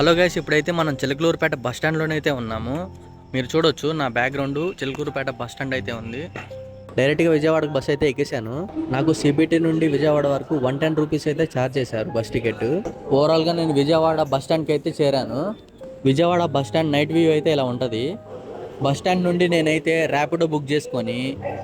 Hello guys ఇప్పుడైతే మనం Chilakaluripet bus స్టాండ్లోనే అయితే ఉన్నాము. మీరు చూడొచ్చు నా బ్యాక్గ్రౌండ్ చిలకూరుపేట బస్ స్టాండ్ అయితే ఉంది. డైరెక్ట్గా విజయవాడకు బస్ అయితే ఎక్కేసాను నాకు సిబిటి నుండి విజయవాడ వరకు వన్ టెన్ రూపీస్ అయితే ఛార్జ్ చేశారు బస్ టికెట్. ఓవరాల్గా నేను విజయవాడ బస్ స్టాండ్కి అయితే చేరాను. Vijayawada bus stand night view అయితే ఇలా ఉంటుంది. బస్ స్టాండ్ నుండి నేనైతే ర్యాపిడో బుక్ చేసుకొని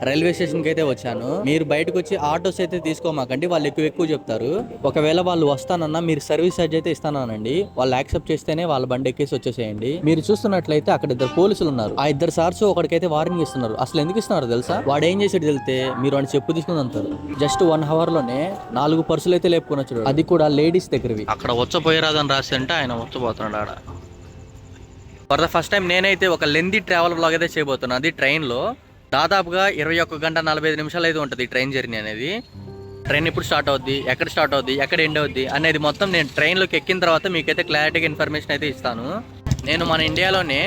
రైల్వే స్టేషన్కి అయితే వచ్చాను. మీరు బయటకు వచ్చి ఆటోస్ అయితే తీసుకోమాకండి వాళ్ళు ఎక్కువ ఎక్కువ చెప్తారు. ఒకవేళ వాళ్ళు వస్తానన్నా మీరు సర్వీస్ ఛార్జ్ అయితే ఇస్తానండి వాళ్ళు యాక్సెప్ట్ చేస్తేనే వాళ్ళ బండి ఎక్కేసి వచ్చేసేయండి. మీరు చూస్తున్నట్లయితే అక్కడ ఇద్దరు పోలీసులు ఉన్నారు. ఆ ఇద్దరు సార్స్ ఒకరికైతే వార్నింగ్ ఇస్తున్నారు. అసలు ఎందుకు ఇస్తున్నారు తెలుసా? వాడు ఏం చేసాడు తెలితే మీరు వాడిని చెప్పు తీసుకుని అంటారు. జస్ట్ వన్ అవర్లోనే నాలుగు పర్సులు అయితే లేపుకొని వచ్చాడు. అది కూడా లేడీస్ దగ్గరవి. అక్కడ వచ్చపోయరాదని రాసి అంటే ఆయన వచ్చపోతున్నాడు ఆడ. ఫర్ ద ఫస్ట్ టైం నేనైతే ఒక లెంది ట్రావెల్ బ్లాగ్ అయితే చేయబోతున్నాను అది ట్రైన్లో. దాదాపుగా ఇరవై ఒక్క గంట నలభై ఐదు నిమిషాలు అయితే ఉంటుంది ట్రైన్ జర్నీ అనేది. ట్రైన్ ఎప్పుడు స్టార్ట్ అవుద్ది ఎక్కడ స్టార్ట్ అవుద్ది ఎక్కడ ఎండ్ అవుద్ది అనేది మొత్తం నేను ట్రైన్లోకి ఎక్కిన తర్వాత మీకైతే క్లారిటీగా ఇన్ఫర్మేషన్ అయితే ఇస్తాను. నేను మన ఇండియాలోనే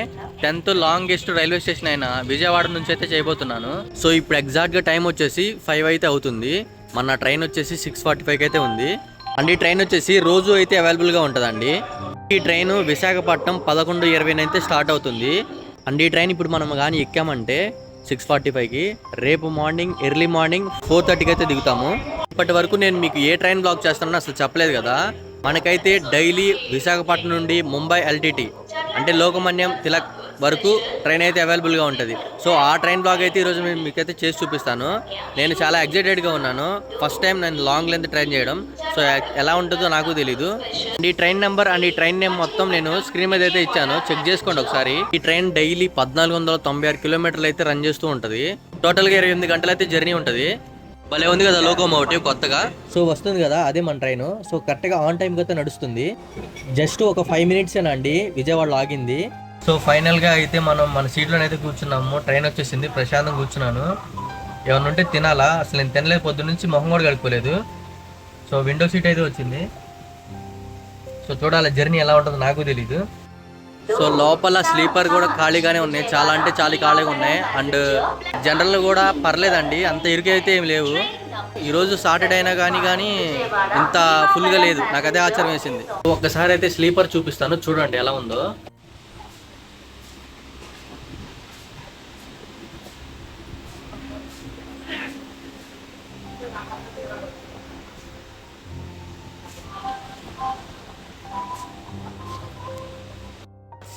టెన్త్ లాంగెస్ట్ రైల్వే స్టేషన్ అయిన విజయవాడ నుంచి అయితే చేయబోతున్నాను. సో ఇప్పుడు ఎగ్జాక్ట్గా టైం వచ్చేసి ఫైవ్ అయితే అవుతుంది. మన ట్రైన్ వచ్చేసి సిక్స్ ఫార్టీ ఫైవ్ అయితే ఉంది. అండ్ ఈ ట్రైన్ వచ్చేసి రోజు అయితే అవైలబుల్గా ఉంటుందండి. ఈ ట్రైన్ విశాఖపట్నం పదకొండు ఇరవైన అయితే స్టార్ట్ అవుతుంది. అండ్ ఈ ట్రైన్ ఇప్పుడు మనం కానీ ఎక్కామంటే సిక్స్ ఫార్టీ ఫైవ్కి రేపు మార్నింగ్ ఎర్లీ మార్నింగ్ ఫోర్ థర్టీకి అయితే దిగుతాము. ఇప్పటి వరకు నేను మీకు ఏ ట్రైన్ బ్లాక్ చేస్తానో అసలు చెప్పలేదు కదా. మనకైతే డైలీ విశాఖపట్నం నుండి ముంబై ఎల్టీటీ అంటే లోకమాన్యం తిలక్ వరకు ట్రైన్ అయితే అవైలబుల్గా ఉంటుంది. సో ఆ ట్రైన్ బ్లాగ్ అయితే ఈరోజు నేను మీకైతే చేసి చూపిస్తాను. నేను చాలా ఎగ్జైటెడ్గా ఉన్నాను. ఫస్ట్ టైం నేను లాంగ్ లెంత్ ట్రైన్ చేయడం. సో ఎలా ఉంటుందో నాకు తెలీదు. అండ్ ఈ ట్రైన్ నెంబర్ అండ్ ఈ ట్రైన్ నేమ్ మొత్తం నేను స్క్రీన్ మీద అయితే ఇచ్చాను. చెక్ చేసుకోండి ఒకసారి. ఈ ట్రైన్ డైలీ పద్నాలుగు వందల తొంభై ఆరు కిలోమీటర్లు అయితే రన్ చేస్తూ ఉంటుంది. టోటల్గా ఇరవై ఎనిమిది గంటలు అయితే జర్నీ ఉంటుంది. భలే ఉంది కదా లోకోమోటివ్ కొత్తగా. సో వస్తుంది కదా అదే మన ట్రైన్ సో కరెక్ట్గా ఆన్ టైంకి అయితే నడుస్తుంది. జస్ట్ ఒక ఫైవ్ మినిట్స్ అండి? విజయవాడ ఆగింది సో ఫైనల్గా అయితే మనం మన సీట్లోనే అయితే కూర్చున్నాము. ట్రైన్ వచ్చేసింది. ప్రశాంతం కూర్చున్నాను. ఏమన్నా ఉంటే తినాలా? అసలు నేను తినలేదు. పొద్దు నుంచి మొహం కూడా గడుపుకోలేదు సో విండో సీట్ అయితే వచ్చింది. సో చూడాలి జర్నీ ఎలా ఉంటుందో నాకు తెలీదు. సో లోపల స్లీపర్ కూడా ఖాళీగానే ఉన్నాయి. చాలా అంటే చాలా ఖాళీగా ఉన్నాయి. అండ్ జనరల్ కూడా పర్లేదండి. అంత ఇరుకు అయితే ఏం లేవు. ఈరోజు సాటర్డే అయినా కానీ కానీ ఇంత ఫుల్గా లేదు. నాకు అదే ఆశ్చర్యం వేసింది. ఒక్కసారి అయితే స్లీపర్ చూపిస్తాను. చూడండి ఎలా ఉందో.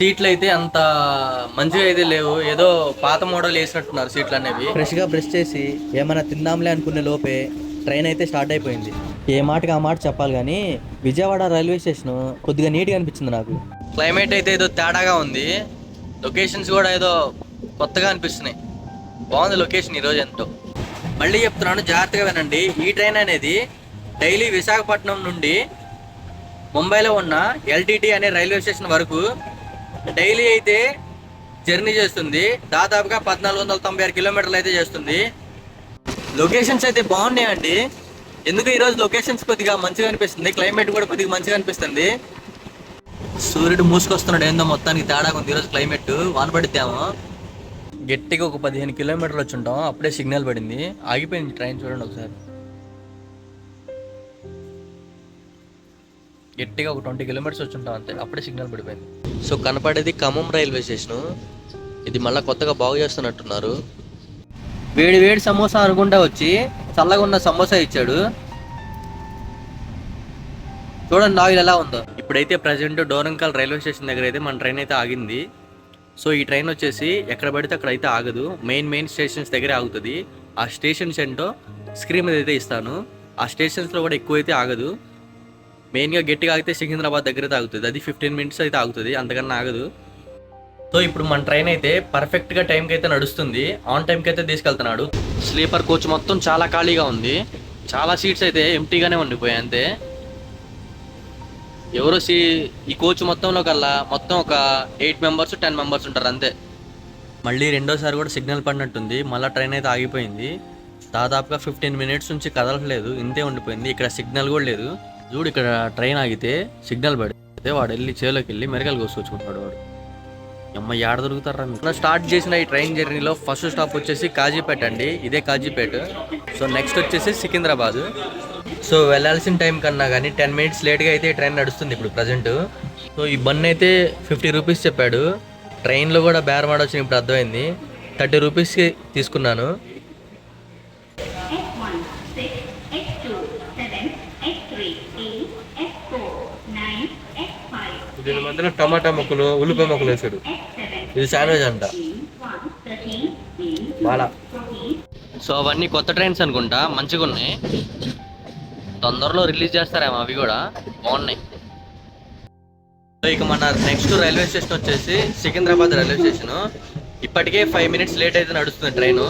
సీట్లు అయితే అంత మంచిగా అయితే లేవు. ఏదో పాత మోడల్ వేసినట్టున్నారు సీట్లు అనేవి ఫ్రెష్గా బ్రష్ చేసి ఏమైనా తిందాంలే అనుకునే లోపే ట్రైన్ అయితే స్టార్ట్ అయిపోయింది. ఏ మాటకి ఆ మాట చెప్పాలి కానీ విజయవాడ రైల్వే స్టేషన్ కొద్దిగా నీట్గా అనిపించింది నాకు. క్లైమేట్ అయితే ఏదో తేడాగా ఉంది. లొకేషన్స్ కూడా ఏదో కొత్తగా అనిపిస్తున్నాయి. బాగుంది లొకేషన్ ఈరోజు ఎంతో. మళ్ళీ చెప్తున్నాను జాగ్రత్తగా వినండి. ఈ ట్రైన్ అనేది డైలీ విశాఖపట్నం నుండి ముంబైలో ఉన్న ఎల్టీటీ అనే రైల్వే స్టేషన్ వరకు డైలీ అయితే జర్నీ చేస్తుంది. దాదాపుగా పద్నాలుగు వందల తొంభై ఆరు కిలోమీటర్లు అయితే చేస్తుంది. లొకేషన్స్ అయితే బాగున్నాయండి. ఎందుకు ఈరోజు లొకేషన్స్ కొద్దిగా మంచిగా అనిపిస్తుంది? క్లైమేట్ కూడా కొద్దిగా మంచిగా అనిపిస్తుంది. సూర్యుడు మూసుకొస్తున్నాడు. ఏందో మొత్తానికి తేడా ఉంది ఈరోజు క్లైమేట్. వాన పడితేమో గట్టిగా ఒక పదిహేను కిలోమీటర్లు వచ్చి ఉంటాం. అప్పుడే సిగ్నల్ పడింది. ఆగిపోయింది ట్రైన్ చూడండి ఒకసారి. గట్టిగా ఒక ట్వంటీ కిలోమీటర్స్ వచ్చి ఉంటాం అంతే. అప్పుడే సిగ్నల్ పడిపోయింది. సో కనపడేది ఖమ్మం రైల్వే స్టేషన్. ఇది మళ్ళీ కొత్తగా బాగు చేస్తున్నట్టున్నారు. వేడి వేడి సమోసా అనుకుంటా వచ్చి చల్లగా ఉన్న సమోసా ఇచ్చాడు. చూడండి ఆయిల్ ఎలా ఉందో. ఇప్పుడైతే ప్రజెంట్ డోరంకల్ రైల్వే స్టేషన్ దగ్గర అయితే మన ట్రైన్ అయితే ఆగింది. సో ఈ ట్రైన్ వచ్చేసి ఎక్కడ పడితే అక్కడ అయితే ఆగదు. మెయిన్ మెయిన్ స్టేషన్స్ దగ్గరే ఆగుతుంది. ఆ స్టేషన్స్ ఏంటో స్క్రీన్ మీద అయితే ఇస్తాను. ఆ స్టేషన్స్లో కూడా ఎక్కువ అయితే ఆగదు. మెయిన్గా గట్టిగా ఆగితే సికింద్రాబాద్ దగ్గర తాగుతుంది. అది ఫిఫ్టీన్ మినిట్స్ అయితే ఆగుతుంది. అంతకన్నా ఆగదు. సో ఇప్పుడు మన ట్రైన్ అయితే పర్ఫెక్ట్గా టైంకి అయితే నడుస్తుంది. ఆన్ టైంకి అయితే తీసుకెళ్తున్నాడు. స్లీపర్ కోచ్ మొత్తం చాలా ఖాళీగా ఉంది. చాలా సీట్స్ అయితే ఎంటీగానే ఉండిపోయాయి అంతే. ఎవరో సీ ఈ కోచ్ మొత్తంలో కల్లా మొత్తం ఒక ఎయిట్ మెంబర్స్ టెన్ మెంబర్స్ ఉంటారు అంతే. మళ్ళీ రెండోసారి కూడా సిగ్నల్ పడినట్టుంది. మళ్ళీ ట్రైన్ అయితే ఆగిపోయింది. దాదాపుగా ఫిఫ్టీన్ మినిట్స్ నుంచి కదలట్లేదు. ఇంతే ఉండిపోయింది. ఇక్కడ సిగ్నల్ కూడా లేదు. చూడు ఇక్కడ ట్రైన్ ఆగితే సిగ్నల్ పడితే వాడు వెళ్ళి చేలోకి వెళ్ళి మెరకలు కోసుకొచ్చుకుంటాడు వాడు. అమ్మ ఏడ దొరుకుతారా స్టార్ట్ చేసిన ఈ ట్రైన్ జర్నీలో ఫస్ట్ స్టాప్ వచ్చేసి కాజీపేట అండి. ఇదే కాజీపేట. సో నెక్స్ట్ వచ్చేసి సికింద్రాబాద్. సో వెళ్ళాల్సిన టైం కన్నా కానీ టెన్ మినిట్స్ లేట్గా అయితే ఈ ట్రైన్ నడుస్తుంది ఇప్పుడు ప్రజెంట్. సో ఈ బన్ అయితే ఫిఫ్టీ రూపీస్ చెప్పాడు. ట్రైన్లో కూడా బేరం వచ్చిన ఇప్పుడు అర్థమైంది. థర్టీ రూపీస్కి తీసుకున్నాను. మధ్యలో టమాటా ముక్కలు ఉల్లిపాయ ముక్కలు వేసాడు. X7, ఇది శాండ్విచ్ అంట. 1, 13, 8, బాలా. 14, సో అవన్నీ కొత్త ట్రైన్స్ అనుకుంటా మంచిగా ఉన్నాయి. తొందరలో రిలీజ్ చేస్తారేమో అవి కూడా. బాగున్నాయి. ఇక మన నెక్స్ట్ రైల్వే స్టేషన్ వచ్చేసి సికింద్రాబాద్ రైల్వే స్టేషన్. ఇప్పటికే ఫైవ్ మినిట్స్ లేట్ అయితే నడుస్తుంది ట్రైన్.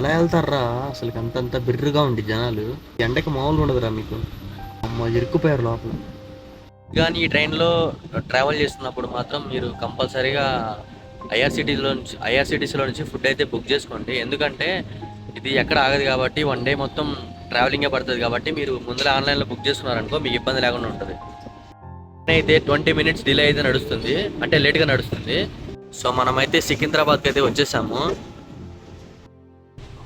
ఎలా వెళ్తారా అసలు అంతంత బిర్రుగా ఉంది జనాలు. ఎండకి మామూలుగా ఉండదురా మీకు. అమ్మ ఇరుక్కుపోయారు లోపల. కానీ ఈ ట్రైన్లో ట్రావెల్ చేస్తున్నప్పుడు మాత్రం మీరు కంపల్సరీగా ఐఆర్సిటీలో నుంచి ఐఆర్సిటీసీలో నుంచి ఫుడ్ అయితే బుక్ చేసుకోండి. ఎందుకంటే ఇది ఎక్కడ ఆగదు కాబట్టి వన్ డే మొత్తం ట్రావెలింగే పడుతుంది కాబట్టి మీరు ముందర ఆన్లైన్లో బుక్ చేసుకున్నారనుకో మీకు ఇబ్బంది లేకుండా ఉంటుంది. అయితే ట్వంటీ మినిట్స్ డిలే అయితే నడుస్తుంది. అంటే లేట్గా నడుస్తుంది. సో మనమైతే సికింద్రాబాద్కి అయితే వచ్చేసాము.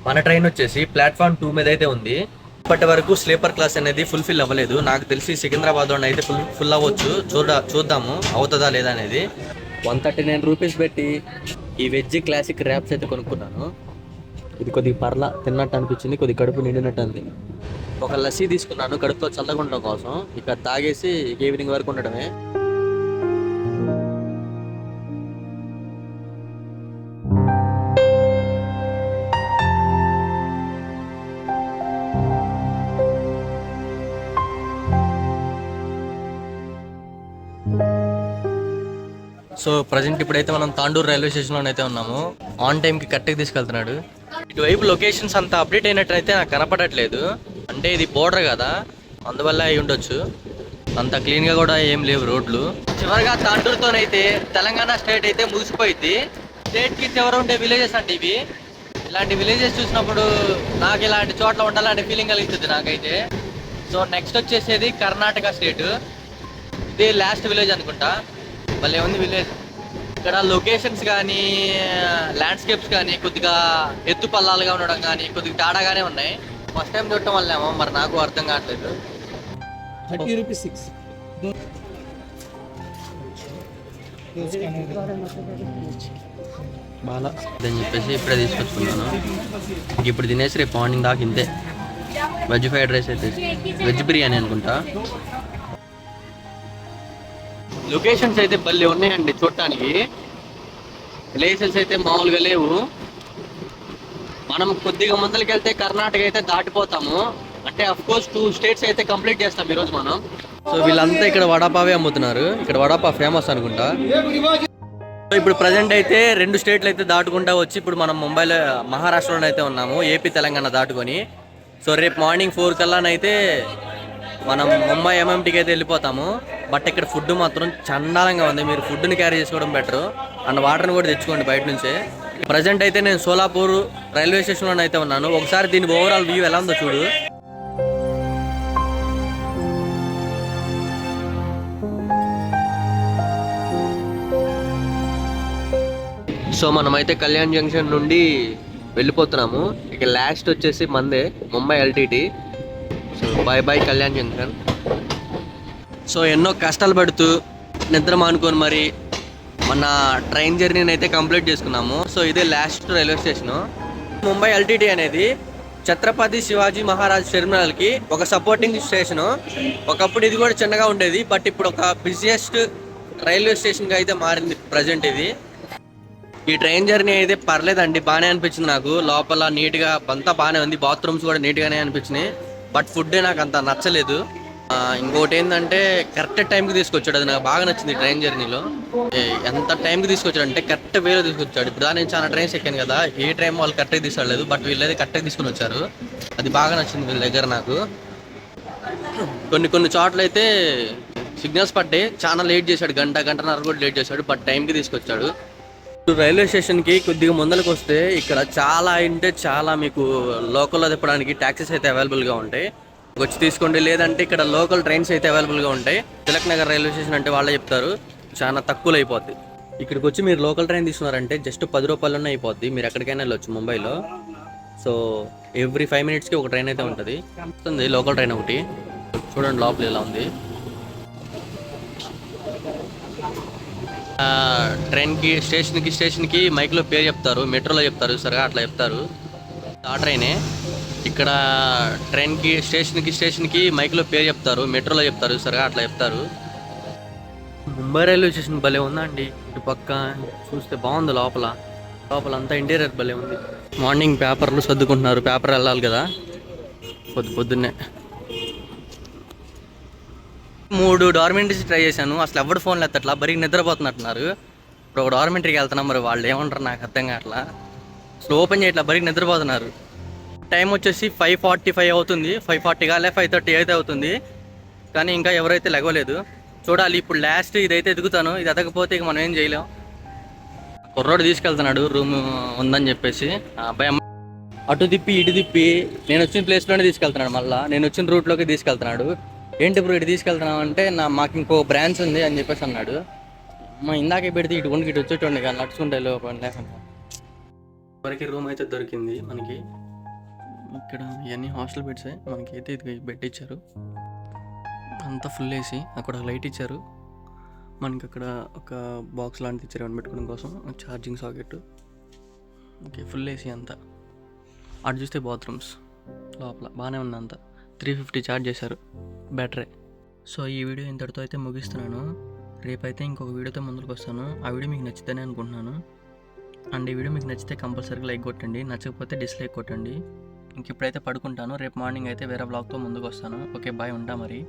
మన ట్రైన్ వచ్చేసి ప్లాట్ఫామ్ టూ మీద అయితే ఉంది. ఇప్పటి వరకు స్లీపర్ క్లాస్ అనేది ఫుల్ఫిల్ అవ్వలేదు. నాకు తెలిసి సికింద్రాబాద్ అయితే ఫుల్ ఫుల్ అవ్వచ్చు. చూడ చూద్దాము అవుతుందా లేదా అనేది. వన్ థర్టీ నైన్ రూపీస్ పెట్టి ఈ వెజ్ క్లాసిక్ ర్యాప్స్ అయితే కొనుక్కున్నాను. ఇది కొద్దిగా పర్ల తిన్నట్టు అనిపించింది కొద్ది కడుపు నిండినట్టు అంది. ఒక లస్సీ తీసుకున్నాను కడుపుతో చల్లగా ఉండడం కోసం. ఇక్కడ తాగేసి ఈవినింగ్ వరకు ఉండడమే. సో ప్రజెంట్ ఇప్పుడైతే మనం తాండూరు రైల్వే స్టేషన్లో అయితే ఉన్నాము. ఆన్ టైంకి కరెక్ట్గా తీసుకెళ్తున్నాడు. ఇటువైపు లొకేషన్స్ అంతా అప్డేట్ అయినట్టయితే నాకు కనపడట్లేదు. అంటే ఇది బోర్డర్ కదా అందువల్ల అయి ఉండొచ్చు. అంత క్లీన్గా కూడా ఏం లేవు రోడ్లు. చివరిగా తాండూరుతోనైతే తెలంగాణ స్టేట్ అయితే ముగిసిపోయింది. స్టేట్కి చివర ఉండే విలేజెస్ అంటే ఇవి. ఇలాంటి విలేజెస్ చూసినప్పుడు నాకు ఇలాంటి చోట్ల ఉండాలంటే ఫీలింగ్ కలుగుతుంది నాకైతే. సో నెక్స్ట్ వచ్చేసేది కర్ణాటక స్టేట్ ఇది లాస్ట్ విలేజ్ అనుకుంటా. భలే ఉంది విలేజ్. ఇక్కడ లొకేషన్స్ కానీ ల్యాండ్స్కేప్స్ కానీ కొద్దిగా ఎత్తు పల్లాలుగా ఉండడం కానీ కొద్దిగా తేడాగానే ఉన్నాయి. ఫస్ట్ టైం చూడటం వల్లేమో మరి నాకు అర్థం కావట్లేదు. థర్టీ రూపీస్ సిక్స్ బాగా చెప్పేసి ఇప్పుడే తీసుకొచ్చుకున్నాను. ఇప్పుడు తినేసి రేపు మార్నింగ్ దాకా ఇంతే. వెజ్ ఫ్రైడ్ రైస్ అయితే. వెజ్ బిర్యానీ అనుకుంటా. లొకేషన్స్ అయితే భలే ఉన్నాయండి చూడటానికి. ప్లేసెస్ అయితే మామూలుగా లేవు. మనం కొద్దిగా ముందరికి వెళ్తే కర్ణాటక అయితే దాటిపోతాము. అంటే అఫ్ కోర్స్ టూ స్టేట్స్ అయితే కంప్లీట్ చేస్తాం ఈరోజు మనం. సో వీళ్ళంతా ఇక్కడ వడాపావే అమ్ముతున్నారు. ఇక్కడ వడాపా ఫేమస్ అనుకుంటా. సో ఇప్పుడు ప్రజెంట్ అయితే రెండు స్టేట్లు అయితే దాటుకుంటా వచ్చి ఇప్పుడు మనం ముంబైలో మహారాష్ట్రలో అయితే ఉన్నాము. ఏపీ తెలంగాణ దాటుకొని. సో రేపు మార్నింగ్ ఫోర్ కల్లానైతే మనం ముంబై ఎంఎంటీకి అయితే వెళ్ళిపోతాము. బట్ ఇక్కడ ఫుడ్ మాత్రం చండాలంగా ఉంది. మీరు ఫుడ్ని క్యారీ చేసుకోవడం బెటర్ అండ్ వాటర్ని కూడా తెచ్చుకోండి బయట నుంచే. ప్రజెంట్ అయితే నేను సోలాపూర్ రైల్వే స్టేషన్లో అయితే ఉన్నాను. ఒకసారి దీని ఓవరాల్ వ్యూ ఎలా ఉందో చూడు. సో మనమైతే కళ్యాణ్ జంక్షన్ నుండి వెళ్ళిపోతున్నాము. ఇక లాస్ట్ వచ్చేసి మందే Mumbai LTT so bye bye Kalyan junction. So ఎన్నో కష్టాలు పడుతూ నిద్ర మానుకొని మరి మన ట్రైన్ జర్నీని అయితే కంప్లీట్ చేసుకున్నాము. సో ఇదే last railway station Mumbai LTT అనేది ఛత్రపతి శివాజీ మహారాజ్ టెర్మినల్కి ఒక సపోర్టింగ్ స్టేషను ఒకప్పుడు ఇది కూడా చిన్నగా ఉండేది బట్ ఇప్పుడు ఒక బిజియెస్ట్ రైల్వే స్టేషన్గా అయితే మారింది ప్రజెంట్ ఇది. ఈ ట్రైన్ జర్నీ అయితే పర్లేదండి బాగానే అనిపించింది నాకు. లోపల నీట్గా అంతా బాగానే ఉంది. బాత్రూమ్స్ కూడా నీట్గానే అనిపించినాయి. బట్ ఫుడ్ నాకు అంత నచ్చలేదు. ఇంకోటి ఏంటంటే కరెక్ట్ టైంకి తీసుకొచ్చాడు. అది నాకు బాగా నచ్చింది ట్రైన్ జర్నీలో. ఏ, ఎంత టైంకి తీసుకొచ్చాడు అంటే కరెక్ట్ వేలో తీసుకొచ్చాడు. ఇప్పుడు దాని నేను చాలా ట్రైన్స్ ఎక్కాను కదా ఏ ట్రైన్ వాళ్ళు కరెక్ట్గా తీసుకెళ్ళలేదు బట్ వీళ్ళైతే కరెక్ట్గా తీసుకుని వచ్చారు. అది బాగా నచ్చింది వీళ్ళ దగ్గర నాకు. కొన్ని కొన్ని చోట్ల అయితే సిగ్నల్స్ పట్టే చాలా లేట్ చేశాడు గంట గంటన్నర కూడా లేట్ చేశాడు బట్ టైంకి తీసుకొచ్చాడు. రైల్వే స్టేషన్కి కొద్దిగా ముందరకు వస్తే ఇక్కడ చాలా అంటే చాలా మీకు లోకల్లో తిప్పడానికి ట్యాక్సీస్ అయితే అవైలబుల్గా ఉంటాయి. వచ్చి తీసుకోండి. లేదంటే ఇక్కడ లోకల్ ట్రైన్స్ అయితే అవైలబుల్గా ఉంటాయి. తిలక్ నగర్ రైల్వే స్టేషన్ అంటే వాళ్ళే చెప్తారు. చాలా తక్కువలో అయిపోద్ది ఇక్కడికి వచ్చి మీరు లోకల్ ట్రైన్ తీసుకున్నారంటే జస్ట్ పది రూపాయలనే అయిపోద్ది. మీరు ఎక్కడికైనా వెళ్ళొచ్చు ముంబైలో. సో ఎవ్రీ ఫైవ్ మినిట్స్కి ఒక ట్రైన్ అయితే ఉంటుంది. వస్తుంది లోకల్ ట్రైన్ ఒకటి. చూడండి లోపల ఇలా ఉంది. ట్రైన్కి స్టేషన్కి స్టేషన్కి మైక్లో పేరు చెప్తారు మెట్రోలో చెప్తారు సరిగా అట్లా చెప్తారు. ఆ ట్రైనే. ఇక్కడ ట్రైన్కి స్టేషన్కి స్టేషన్కి మైక్లో పేరు చెప్తారు మెట్రోలో చెప్తారు సరిగా అట్లా చెప్తారు. ముంబై రైల్వే స్టేషన్ భలే ఉందండి. ఇటు పక్క చూస్తే బాగుంది లోపల. లోపల అంతా ఇంటీరియర్ భలే ఉంది. మార్నింగ్ పేపర్లు సర్దుకుంటున్నారు. పేపర్ వెళ్ళాలి కదా? పొద్దు పొద్దున్నే. మూడు డార్మెంటరీస్ ట్రై చేశాను. అసలు ఎవడు ఫోన్లు ఎత్తట్లా? బరీ నిద్రపోతున్నట్టున్నారు. ఇప్పుడు ఒక డార్మెంటరీకి వెళ్తున్నాం మరి వాళ్ళు. ఏమంటారు నాకు అర్థం కావట్లా? అసలు ఓపెన్ చేయట్లా? బరీ నిద్రపోతున్నారు. టైం వచ్చేసి ఫైవ్ ఫార్టీ ఫైవ్ అవుతుంది. ఫైవ్ ఫార్టీ కాలే ఫైవ్ థర్టీ అయితే అవుతుంది. కానీ ఇంకా ఎవరైతే లెగవలేదు చూడాలి. ఇప్పుడు లాస్ట్ ఇదైతే ఎదుగుతాను. ఇది ఎదకపోతే ఇక మనం ఏం చేయలేం. కుర్రోడు తీసుకెళ్తున్నాడు. రూమ్ ఉందని చెప్పేసి. ఆ అబ్బాయి అమ్మ అటు తిప్పి ఇటు తిప్పి నేను వచ్చిన ప్లేస్లోనే తీసుకెళ్తున్నాడు మళ్ళా. నేను వచ్చిన రూట్లోకి తీసుకెళ్తున్నాడు. ఏంటి ఇప్పుడు ఇటు తీసుకెళ్తున్నావు అంటే నా మాకు ఇంకో బ్రాంచ్ ఉంది అని చెప్పేసి అన్నాడు. మా ఇందాకే పెడితే ఇటు ఉండి ఇటు వచ్చేటండి కానీ నడుచుకుంటే లేకుండా వరకు రూమ్ అయితే దొరికింది మనకి. ఇక్కడ ఇవన్నీ హాస్టల్ బెడ్సే మనకైతే ఇది బెడ్ ఇచ్చారు. అంతా ఫుల్ వేసి అక్కడ లైట్ ఇచ్చారు. మనకి అక్కడ ఒక బాక్స్ లాంటిది ఇచ్చారు ఏమైనా పెట్టుకోవడం కోసం. Charging socket. Okay full AC అంతా. అటు చూస్తే బాత్రూమ్స్. లోపల బాగానే ఉంది అంతా. త్రీ ఫిఫ్టీ ఛార్జ్ చేశారు. బ్యాటరీ సో ఈ వీడియో ఇంతటితో అయితే ముగిస్తున్నాను. రేపైతే ఇంకొక వీడియోతో ముందుకు వస్తాను. ఆ వీడియో మీకు నచ్చుతానే అనుకుంటున్నాను. అండ్ ఈ వీడియో మీకు నచ్చితే కంపల్సరీగా లైక్ కొట్టండి. నచ్చకపోతే డిస్లైక్ కొట్టండి. ఇంక ఇప్పుడైతే పడుకుంటాను. రేపు మార్నింగ్ అయితే వేరే బ్లాగ్తో ముందుకు వస్తాను ఓకే బాయ్ ఉంటా మరి.